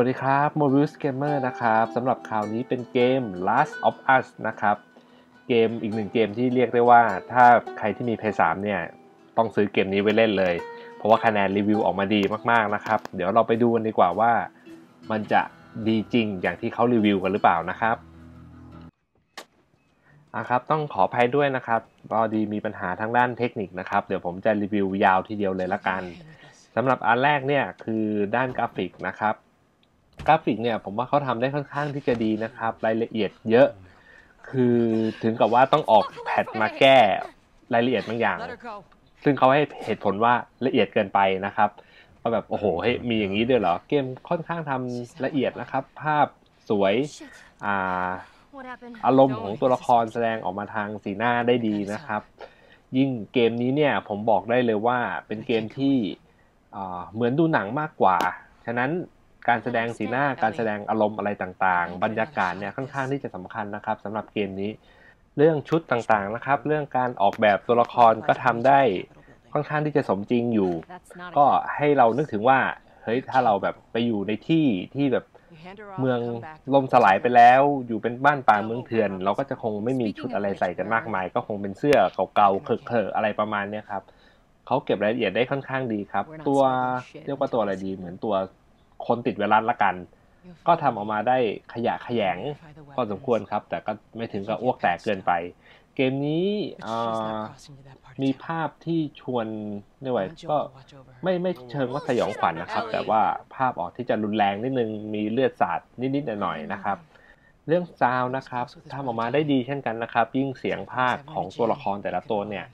วัสดีครับ Mobius Gamer นะครับสำหรับข่าวนี้เป็นเกม Last of Us นะครับ เกมอีกหนึ่งเกมที่เรียกได้ว่า ถ้าใครที่มี PS3 เนี่ย ต้องซื้อเกมนี้ไว้เล่นเลย เพราะว่าคะแนนรีวิวออกมาดีมากๆนะครับ เดี๋ยวเราไปดูกันดีกว่าว่า มันจะดีจริงอย่างที่เขารีวิวกันหรือเปล่านะครับอะครับ ต้องขออภัยด้วยนะครับพอดีมีปัญหาทางด้านเทคนิคนะครับ เดี๋ยวผมจะรีวิวยาวทีเดียวเลยละกันสำหรับอันแรกเนี่ยคือด้านกราฟิกนะครับ กราฟิกเนี่ยผมว่าเขาทำได้ค่อนข้างที่จะดีนะครับ รายละเอียดเยอะ คือถึงกับว่าต้องออกแพทมาแก้รายละเอียดบางอย่าง ซึ่งเขาให้เหตุผลว่าละเอียดเกินไปนะครับว่าแบบโอ้โหเฮ้ยมีอย่างนี้ด้วยเหรอ เกมค่อนข้างทำละเอียดนะครับ ภาพสวยอ่าอารมณ์ของตัวละครแสดงออกมาทางสีหน้าได้ดีนะครับ ยิ่งเกมนี้เนี่ยผมบอกได้เลยว่าเป็นเกมที่เหมือนดูหนังมากกว่า ฉะนั้น การแสดงสีหน้าการแสดงอารมณ์อะไรต่างๆ บรรยากาศเนี่ยค่อนข้างที่จะสำคัญนะครับสำหรับเกมนี้ เรื่องชุดต่างๆนะครับ เรื่องการออกแบบตัวละครก็ทำได้ค่อนข้างที่จะสมจริงอยู่ ก็ให้เรานึกถึงว่าเฮ้ยถ้าเราแบบไปอยู่ในที่ที่แบบเมืองล่มสลายไปแล้ว อยู่เป็นบ้านป่าเมืองเถื่อน เราก็จะคงไม่มีชุดอะไรใส่กันมากมาย ก็คงเป็นเสื้อเก่าๆเคอะๆอะไรประมาณนี้ครับเขาเก็บรายละเอียดได้ค่อนข้างดีครับ ตัวเรียกว่าตัวอะไรดีเหมือนตัว คนติดไวรัสละกัน ก็ทำออกมาได้ขยะขยงพอสมควรครับ แต่ก็ไม่ถึงกับอ้วกแตกเกินไป เกมนี้มีภาพที่ชวนนี่ไหวก็ไม่ไม่เชิงว่าสยองขวัญนนะครับ แต่ว่าภาพออกที่จะรุนแรงนิดนึงมีเลือดสาดนิดๆหน่อยๆนะครับเรื่องซาวนะครับทำออกมาได้ดีเช่นกันนะครับ ยิ่งเสียงภาคของตัวละครแต่ละตัวเนี่ย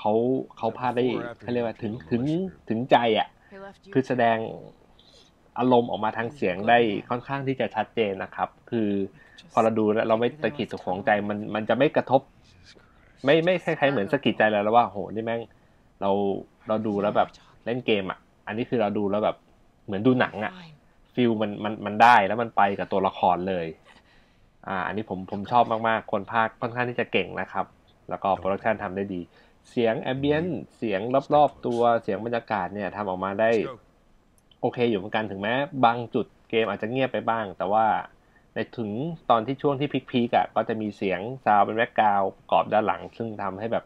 เขาเขาพาได้เขาเรียกว่าถึงถึงถึงใจอะคือแสดง อารมณ์ออกมาทางเสียงได้ค่อนข้างที่จะชัดเจนนะครับ คือพอเราดูแล้วเราไม่ตะกิดตะขวงใจมันมันจะไม่กระทบ ไม่ไม่คล้ายๆเหมือนสะกิดใจแล้วว่าโหนี่แม่งเราเราดูแล้วแบบเล่นเกมอะ อันนี้คือเราดูแล้วแบบเหมือนดูหนังอะฟิลมันมันมันได้แล้วมันไปกับตัวละครเลย อ่า อันนี้ผมผมชอบมากๆ คนภาคค่อนข้างที่จะเก่งนะครับ แล้วก็โปรดักชันทำได้ดี เสียงแอมเบียนเสียงรอบๆตัวเสียงบรรยากาศเนี่ยทำออกมาได้ โอเคอยู่เหมือนกันถึงแม้บางจุดเกมอาจจะเงียบไปบ้าง แต่ว่าในถึงตอนที่ช่วงที่พีคๆอะก็จะมีเสียงซาวเป็นแบ็กกราวกรอบด้านหลัง ซึ่งทำให้แบบ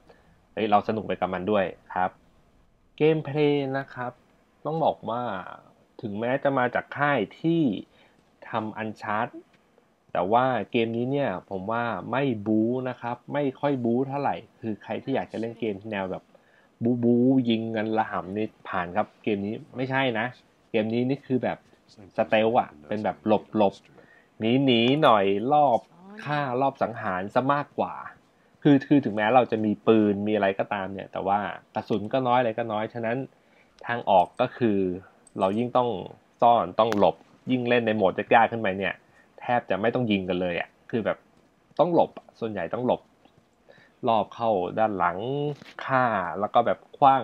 เฮ้ยเราสนุกไปกับมันด้วยครับ เกมเพลย์นะครับ ต้องบอกว่าถึงแม้จะมาจากค่ายที่ทำอันชาร์ตแต่ว่าเกมนี้เนี่ยผมว่าไม่บู๊นะครับ ไม่ค่อยบู๊เท่าไหร่ คือใครที่อยากจะเล่นเกมแนวแบบบู๊บู๊ยิงกันระห่ำนี่ผ่านครับเกมนี้ไม่ใช่นะ เกมนี้นี่คือแบบสเตลอะเป็นแบบหลบหลบหนีหนีหน่อยรอบฆ่ารอบสังหารซะมากกว่า คือคือถึงแม้เราจะมีปืนมีอะไรก็ตามเนี่ย แต่ว่ากระสุนก็น้อยอะไรก็น้อยฉะนั้นทางออกก็คือเรายิ่งต้องซ่อนต้องหลบยิ่งเล่นในโหมดยากๆขึ้นไปเนี่ย แทบจะไม่ต้องยิงกันเลยอะ่ะคือแบบต้องหลบส่วนใหญ่ต้องหลบรอบเข้าด้านหลังฆ่าแล้วก็แบบคว้าง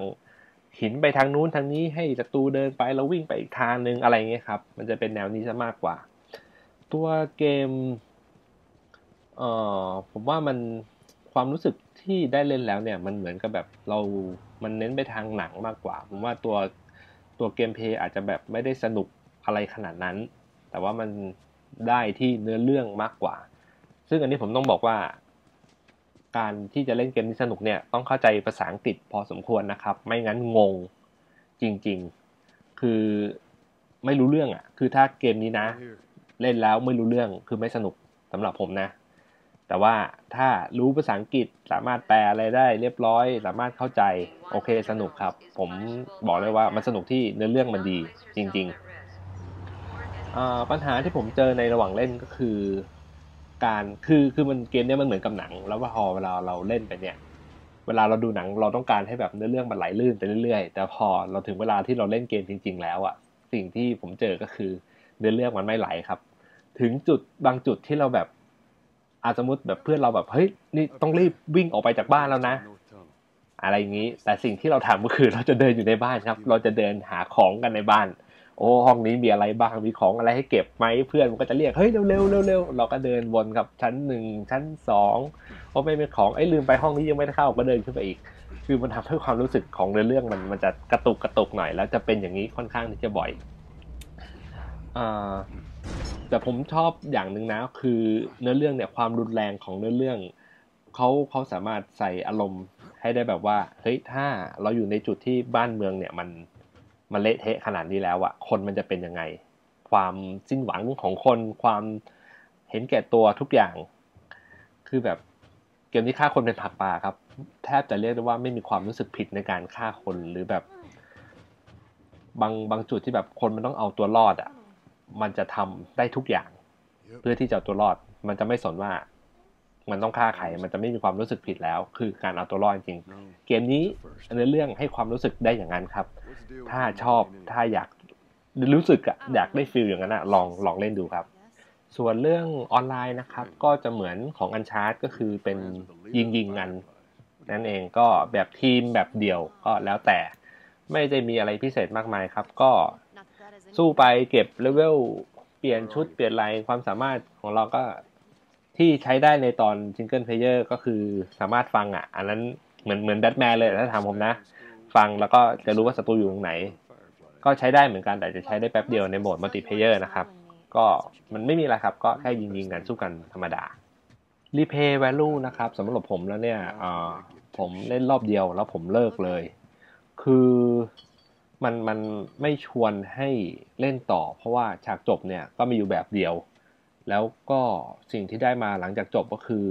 หินไปทางนู้นทางนี้ให้ศัตรูเดินไปแล้ววิ่งไปอีกทางนึงอะไรเงี้ยครับ มันจะเป็นแนวนี้ซะมากกว่า ตัวเกมเอ่อผมว่ามันความรู้สึกที่ได้เล่นแล้วเนี่ย มันเหมือนกับแบบเรา มันเน้นไปทางหนังมากกว่า ผมว่าตัวตัวเกมเพย์อาจจะแบบไม่ได้สนุกอะไรขนาดนั้น แต่ว่ามันได้ที่เนื้อเรื่องมากกว่า ซึ่งอันนี้ผมต้องบอกว่า การที่จะเล่นเกมนี้สนุกเนี่ยต้องเข้าใจภาษาอังกฤษพอสมควรนะครับ ไม่งั้นงงจริง ๆ คือไม่รู้เรื่องอะ คือถ้าเกมนี้นะ เล่นแล้วไม่รู้เรื่องคือไม่สนุกสำหรับผมนะ แต่ว่าถ้ารู้ภาษาอังกฤษสามารถแปลอะไรได้ เรียบร้อย สามารถเข้าใจโอเคสนุกครับ ผมบอกเลยว่ามันสนุกที่เนื้อเรื่องมันดีจริง ๆปัญหาที่ผมเจอในระหว่างเล่นก็คือ การคือคือมันเกมเนี้ยมันเหมือนกับหนัง แล้วพอเวลาเราเล่นไปเนี่ย เวลาเราดูหนังเราต้องการให้แบบเนื้อเรื่องมันไหลลื่นไปเรื่อยๆ แต่พอเราถึงเวลาที่เราเล่นเกมจริง ๆ แล้วอะสิ่งที่ผมเจอก็คือเนื้อเรื่องมันไม่ไหลครับ ถึงจุดบางจุดที่เราแบบอาจสมมติแบบเพื่อนเราแบบเฮ้ยนี่ต้องรีบวิ่งออกไปจากบ้านแล้วนะ อะไรอย่างนี้ แต่สิ่งที่เราทำก็คือเราจะเดินอยู่ในบ้านครับ เราจะเดินหาของกันในบ้าน โอ้ห้องนี้มีอะไรบ้างมีของอะไรให้เก็บไหมเพื่อนมันก็จะเรียกเฮ้ยเร็วเร็วเร็วเร็วเราก็เดินวนกับชั้นหนึ่งชั้นสองเพราะไม่เป็นของไอ้ลืมไปห้องนี้ยังไม่ได้เข้าก็เดินขึ้นไปอีก คือมันทำให้ความรู้สึกของเรื่องมันมันจะกระตุกกระตุกหน่อยแล้วจะเป็นอย่างนี้ค่อนข้างที่จะบ่อยอ่าแต่ผมชอบอย่างหนึ่งนะคือเนื้อเรื่องเนี่ยความรุนแรงของเนื้อเรื่องเขาเขาสามารถใส่อารมณ์ให้ได้แบบว่าเฮ้ยถ้าเราอยู่ในจุดที่บ้านเมืองเนี่ยมัน มันเละเทะขนาดนี้แล้วอะคนมันจะเป็นยังไง ความสิ้นหวังของคนความเห็นแก่ตัวทุกอย่าง คือแบบเกมนี้ฆ่าคนเป็นผักปลาครับ แทบจะเรียกได้ว่าไม่มีความรู้สึกผิดในการฆ่าคนหรือแบบ บางบางจุดที่แบบคนมันต้องเอาตัวรอดอะ่ะ มันจะทำได้ทุกอย่าง เพื่อที่จะเอาตัวรอด มันจะไม่สนว่า มันต้องฆ่าใครมันจะไม่มีความรู้สึกผิดแล้ว คือการเอาตัวรอดจริง เกมนี้ในเรื่องให้ความรู้สึกได้อย่างนั้นครับ ถ้าชอบถ้าอยากรู้สึกอะอยากได้ฟิลอย่างนั้นอะลองลองเล่นดูครับ ส่วนเรื่องออนไลน์นะครับ ก็จะเหมือนของอันชาร์ตก็คือเป็นยิงยิงกันนั่นเองก็แบบทีมแบบเดี่ยวก็แล้วแต่ไม่ได้มีอะไรพิเศษมากมายครับ ก็สู้ไปเก็บเลเวลเปลี่ยนชุดเปลี่ยนลายความสามารถของเราก็ ที่ใช้ได้ในตอนซิงเกิลเพลเยอร์ก็คือสามารถฟังอะ อันนั้นเหมือนเหมือนแบทแมนเลยถ้าถามผมนะ ฟังแล้วก็จะรู้ว่าศัตรูอยู่ตรงไหน ก็ใช้ได้เหมือนกันแต่จะใช้ได้แป๊บเดียวในโหมดมัลติเพลเยอร์นะครับ ก็มันไม่มีอะไรครับ ก็แค่ยิงยิงกันสู้กันธรรมดารีเพย์แวลูนะครับสำหรับผมแล้วเนี่ยผมเล่นรอบเดียวแล้วผมเลิกเลย คือมันมันไม่ชวนให้เล่นต่อ เพราะว่าฉากจบเนี่ยก็มีอยู่แบบเดียว แล้วก็สิ่งที่ได้มาหลังจากจบก็คือ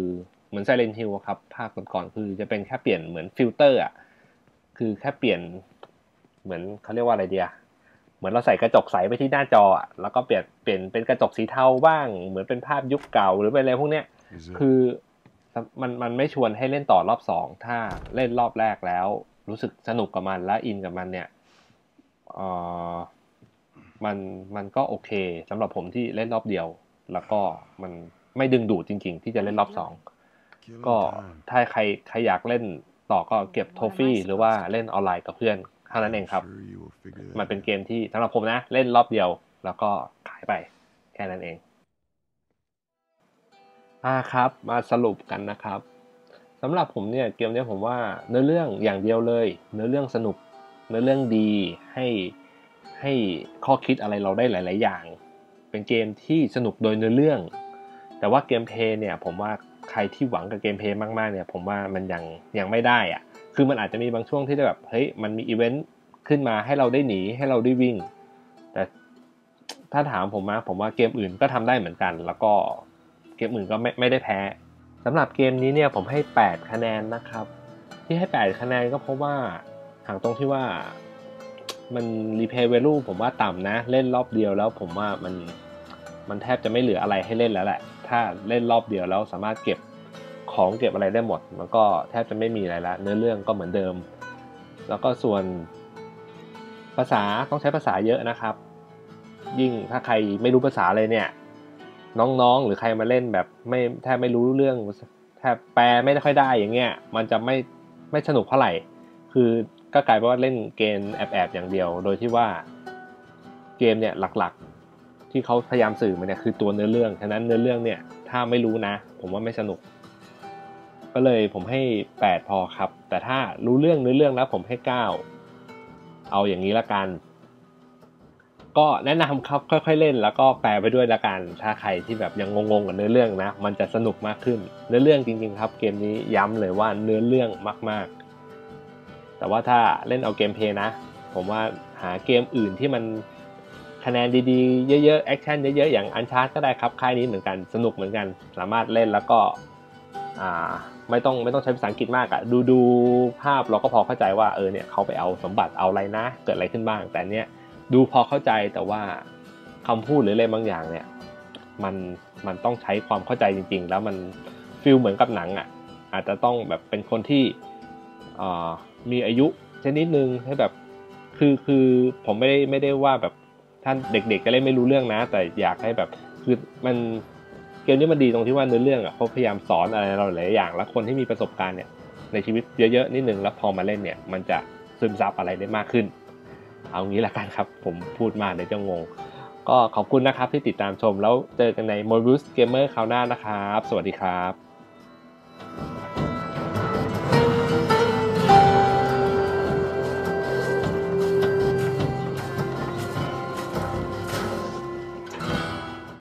เหมือนไซเลนฮิลครับ ภาคก่อนๆคือจะเป็นแค่เปลี่ยนเหมือนฟิลเตอร์อะคือแค่เปลี่ยนเหมือนเขาเรียกว่าอะไรเดียเหมือนเราใส่กระจกใสไปที่หน้าจออะแล้วก็เปลี่ยนเปลี่ยนเป็นกระจกสีเทาบ้าง เหมือนเป็นภาพยุคเก่าหรือเป็นอะไรพวกเนี้ยคือมันมันไม่ชวนให้เล่นต่อรอบสองถ้าเล่นรอบแรกแล้ว รู้สึกสนุกกับมันและอินกับมันเนี่ยเออมันมันก็โอเคสำหรับผมที่เล่นรอบเดียว แล้วก็มันไม่ดึงดูดจริง ๆ ที่จะเล่นรอบสองก็ถ้าใครใครอยากเล่นต่อก็เก็บโทฟี่หรือว่าเล่นออนไลน์กับเพื่อนเท่านั้นเองครับ มันเป็นเกมที่สำหรับผมนะ เล่นรอบเดียว แล้วก็ขายไปแค่นั้นเองอ่าครับมาสรุปกันนะครับสำหรับผมเนี่ยเกมนี้ผมว่าเนื้อเรื่องอย่างเดียวเลย เนื้อเรื่องสนุก เนื้อเรื่องดีให้ให้ข้อคิดอะไรเราได้หลาย ๆ อย่าง เป็นเกมที่สนุกโดยเนื้อเรื่อง แต่ว่าเกมเพย์เนี่ยผมว่าใครที่หวังกับเกมเพย์มากๆเนี่ยผมว่ามันยังยังไม่ได้อะคือมันอาจจะมีบางช่วงที่แบบเฮ้ยมันมีอีเวนต์ขึ้นมาให้เราได้หนีให้เราได้วิ่ง แต่ถ้าถามผมมาผมว่าเกมอื่นก็ทำได้เหมือนกัน แล้วก็เกมอื่นก็ไม่ไม่ได้แพ้สำหรับเกมนี้เนี่ยผมให้ 8 คะแนนนะครับ ที่ให้ 8 คะแนนก็เพราะว่าหางตรงที่ว่ามันรีเพย์เวลูผมว่าต่ำนะ เล่นรอบเดียวแล้วผมว่ามัน มันแทบจะไม่เหลืออะไรให้เล่นแล้วแหละ ถ้าเล่นรอบเดียวแล้วสามารถเก็บของเก็บอะไรได้หมด มันก็แทบจะไม่มีอะไรละเนื้อเรื่องก็เหมือนเดิม แล้วก็ส่วนภาษาต้องใช้ภาษาเยอะนะครับ ยิ่งถ้าใครไม่รู้ภาษาเลยเนี่ย น้องๆ หรือใครมาเล่นแบบไม่แทบไม่รู้เรื่องแทบแปลไม่ได้ค่อยได้อย่างเงี้ยมันจะไม่ไม่สนุกเท่าไหร่ คือก็กลายเป็นว่าเล่นเกมแอบๆอย่างเดียว โดยที่ว่าเกมเนี่ยหลักๆ ที่เขาพยายามสื่อมาเนี่ยคือตัวเนื้อเรื่อง ฉะนั้นเนื้อเรื่องเนี่ย ถ้าไม่รู้นะ ผมว่าไม่สนุก ก็เลยผมให้ 8 พอครับ แต่ถ้ารู้เรื่องเนื้อเรื่องแล้วผมให้ 9 เอาอย่างนี้ละกัน ก็แนะนำครับค่อยๆเล่น แล้วก็แปลไปด้วยละกัน ถ้าใครที่แบบยังงงๆกับเนื้อเรื่องนะ มันจะสนุกมากขึ้น เนื้อเรื่องจริง ๆ ครับ เกมนี้ย้ำเลยว่าเนื้อเรื่องมาก ๆ แต่ว่าถ้าเล่นเอาเกมเพย์นะ ผมว่าหาเกมอื่นที่มัน คะแนนดีๆ เยอะๆ แอคชั่นเยอะๆ อย่างอันชาร์ก็ได้ครับ ค่ายนี้เหมือนกัน สนุกเหมือนกัน สามารถเล่นแล้วก็ไม่ต้องไม่ต้องใช้ภาษาอังกฤษมากอะดูดูภาพเราก็พอเข้าใจว่าเออเนี่ยเขาไปเอาสมบัติเอาอะไรนะ เกิดอะไรขึ้นบ้าง แต่เนี้ยดูพอเข้าใจแต่ว่าคำพูดหรืออะไรบางอย่างเนี่ยมันมันต้องใช้ความเข้าใจจริง ๆ แล้วมันฟิลเหมือนกับหนังอะอาจจะต้องแบบเป็นคนที่มีอายุชนิดนึงให้แบบคือคือผมไม่ได้ไม่ได้ว่าแบบ ท่านเด็กๆก็เล่นไม่รู้เรื่องนะ แต่อยากให้แบบคือมันเกมนี้มันดีตรงที่ว่าเนื้อเรื่องอะเขาพยายามสอนอะไรเราหลายอย่าง แล้วคนที่มีประสบการณ์เนี่ยในชีวิตเยอะๆนิดนึงแล้วพอมาเล่นเนี่ยมันจะซึมซับอะไรได้มากขึ้น เอางี้ละกันครับผมพูดมาเดี๋ยวจะงง ก็ขอบคุณนะครับที่ติดตามชมแล้วเจอกันใน m o b i l e Gamer คราวหน้านะครับ สวัสดีครับ